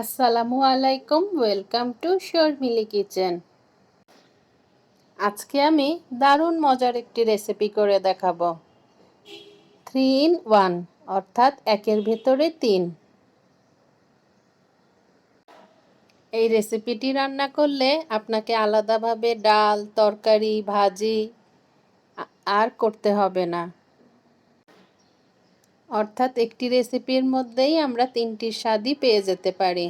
আসসালামু আলাইকুম, welcome to Sharmili kitchen. আজকে আমি দারুণ মজার একটি রেসিপি করে দেখাবো। থ্রি ইন ওয়ান, অর্থাৎ একের ভেতরে তিন। এই রেসিপিটি রান্না করলে আপনাকে আলাদাভাবে ডাল, তরকারি, ভাজি আর করতে হবে না। অর্থাৎ একটি রেসিপির মধ্যেই আমরা তিনটির স্বাদই পেয়ে যেতে পারি।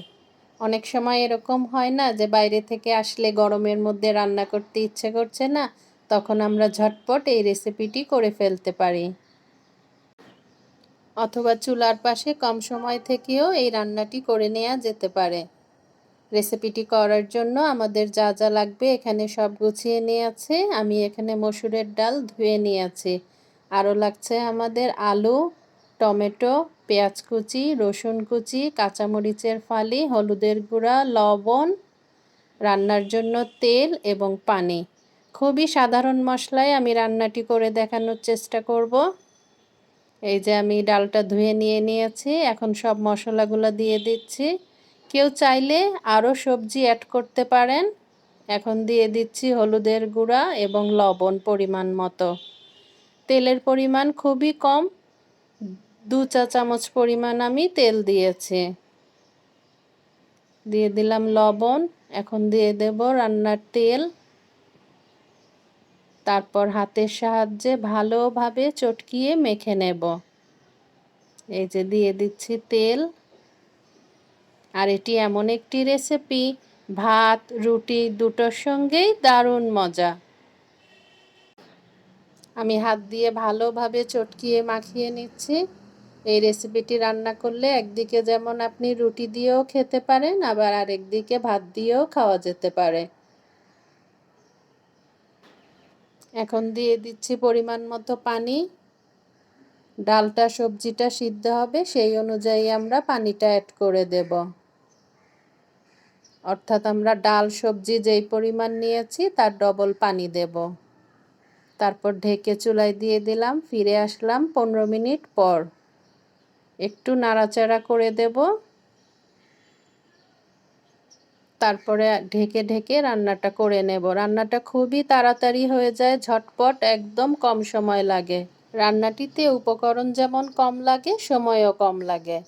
অনেক সময় এরকম হয় না যে বাইরে থেকে আসলে গরমের মধ্যে রান্না করতে ইচ্ছে করছে না, তখন আমরা ঝটপট এই রেসিপিটি করে ফেলতে পারি। অথবা চুলার পাশে কম সময় থেকেও এই রান্নাটি করে নেওয়া যেতে পারে। রেসিপিটি করার জন্য আমাদের যা যা লাগবে এখানে সব গুছিয়ে নিয়ে আছে আমি এখানে মসুরের ডাল ধুয়ে নিয়েছি। আরও লাগছে আমাদের আলু টমেটো, পেঁয়াজ কুচি, রসুন কুচি, কাঁচামরিচের ফালি, হলুদের গুঁড়া, লবণ, রান্নার জন্য তেল এবং পানি। খুবই সাধারণ মশলায় আমি রান্নাটি করে দেখানোর চেষ্টা করব। এই যে আমি ডালটা ধুয়ে নিয়ে নিয়েছি, এখন সব মশলাগুলো দিয়ে দিচ্ছি। কেউ চাইলে আরও সবজি অ্যাড করতে পারেন। এখন দিয়ে দিচ্ছি হলুদের গুঁড়া এবং লবণ পরিমাণ মতো। তেলের পরিমাণ খুবই কম দু চা চামচ পরিমাণ আমি তেল দিয়েছি। দিয়ে দিলাম লবণ, এখন দিয়ে দেব রান্নার তেল। তারপর হাতের সাহায্যে ভালোভাবে চটকিয়ে মেখে নেব। এই যে দিয়ে দিচ্ছি তেল। আর এটি এমন একটি রেসিপি, ভাত, রুটি দুটোর সঙ্গেই দারুণ মজা। আমি হাত দিয়ে ভালোভাবে চটকিয়ে মাখিয়ে নিচ্ছি। এই রেসিপিটি রান্না করলে একদিকে যেমন আপনি রুটি দিয়েও খেতে পারেন, আবার আরেকদিকে ভাত দিয়েও খাওয়া যেতে পারে। এখন দিয়ে দিচ্ছি পরিমাণ মতো পানি। ডালটা, সবজিটা সিদ্ধ হবে, সেই অনুযায়ী আমরা পানিটা অ্যাড করে দেব। অর্থাৎ আমরা ডাল, সবজি যেই পরিমাণ নিয়েছি, তার ডবল পানি দেব। তারপর ঢেকে চুলায় দিয়ে দিলাম, ফিরে আসলাম পনেরো মিনিট পর। একটু নাড়াচাড়া করে দেব। তারপরে ঢেকে ঢেকে রান্নাটা করে নেব। রান্নাটা খুবই তাড়াতাড়ি হয়ে যায়, ঝটপট, একদম কম সময় লাগে। রান্নাটিতে উপকরণ যেমন কম লাগে, সময়ও কম লাগে।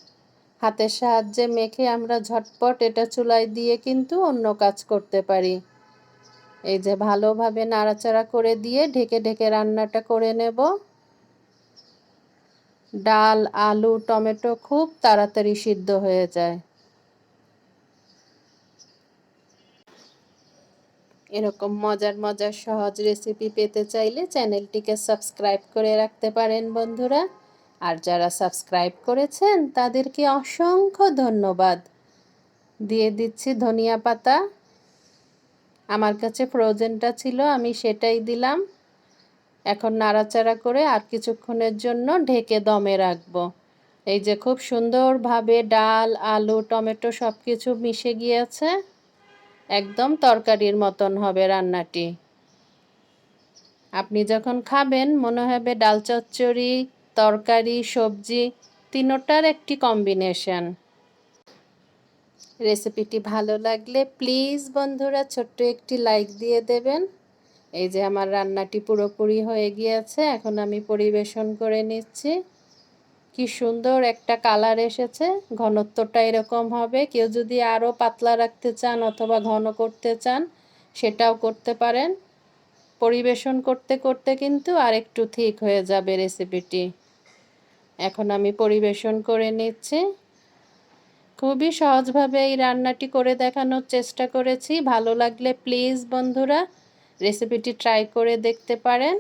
হাতের সাহায্যে মেখে আমরা ঝটপট এটা চুলায় দিয়ে কিন্তু অন্য কাজ করতে পারি। এই যে ভালোভাবে নাড়াচাড়া করে দিয়ে ঢেকে ঢেকে রান্নাটা করে নেব। ডাল, আলু, টমেটো খুব তাড়াতাড়ি সিদ্ধ হয়ে যায়। এরকম মজার মজার, সহজ রেসিপি পেতে চাইলে চ্যানেলটিকে সাবস্ক্রাইব করে রাখতে পারেন বন্ধুরা। আর যারা সাবস্ক্রাইব করেছেন, তাদেরকে অসংখ্য ধন্যবাদ। দিয়ে দিচ্ছি ধনিয়া পাতা। আমার কাছে ফ্রোজেনটা ছিল, আমি সেটাই দিলাম। এখন নাড়াচাড়া করে আর কিছুক্ষণের জন্য ঢেকে দমে রাখব। এই যে খুব সুন্দরভাবে ডাল, আলু, টমেটো সব কিছু মিশে গিয়েছে। একদম তরকারির মতন হবে রান্নাটি। আপনি যখন খাবেন, মনে হবে ডাল চচ্চড়ি, তরকারি, সবজি, তিনোটার একটি কম্বিনেশন। রেসিপিটি ভালো লাগলে প্লিজ বন্ধুরা ছোট্ট একটি লাইক দিয়ে দেবেন। এই যে আমার রান্নাটি পুরোপুরি হয়ে গিয়েছে, এখন আমি পরিবেশন করে নিচ্ছি। কি সুন্দর একটা কালার এসেছে, ঘনত্বটা এরকম হবে। কেউ যদি আরও পাতলা রাখতে চান অথবা ঘন করতে চান, সেটাও করতে পারেন। পরিবেশন করতে করতে কিন্তু আর একটু ঠিক হয়ে যাবে রেসিপিটি এখন আমি পরিবেশন করে নিচ্ছি। খুবই সহজভাবে এই রান্নাটি করে দেখানোর চেষ্টা করেছি। ভালো লাগলে প্লিজ বন্ধুরা রেসিপিটি ট্রাই করে দেখতে পারেন।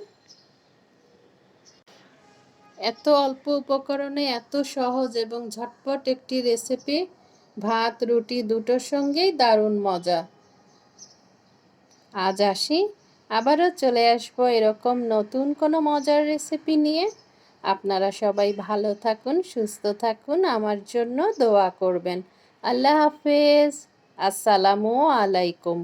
এত অল্প উপকরণে এত সহজ এবং ঝটপট একটি রেসিপি ভাত, রুটি দুটোর সঙ্গেই দারুণ মজা। আজ আসি, আবারও চলে আসব এরকম নতুন কোনো মজার রেসিপি নিয়ে। আপনারা সবাই ভালো থাকুন, সুস্থ থাকুন, আমার জন্য দোয়া করবেন। আল্লাহ হাফেজ, আসসালামু আলাইকুম।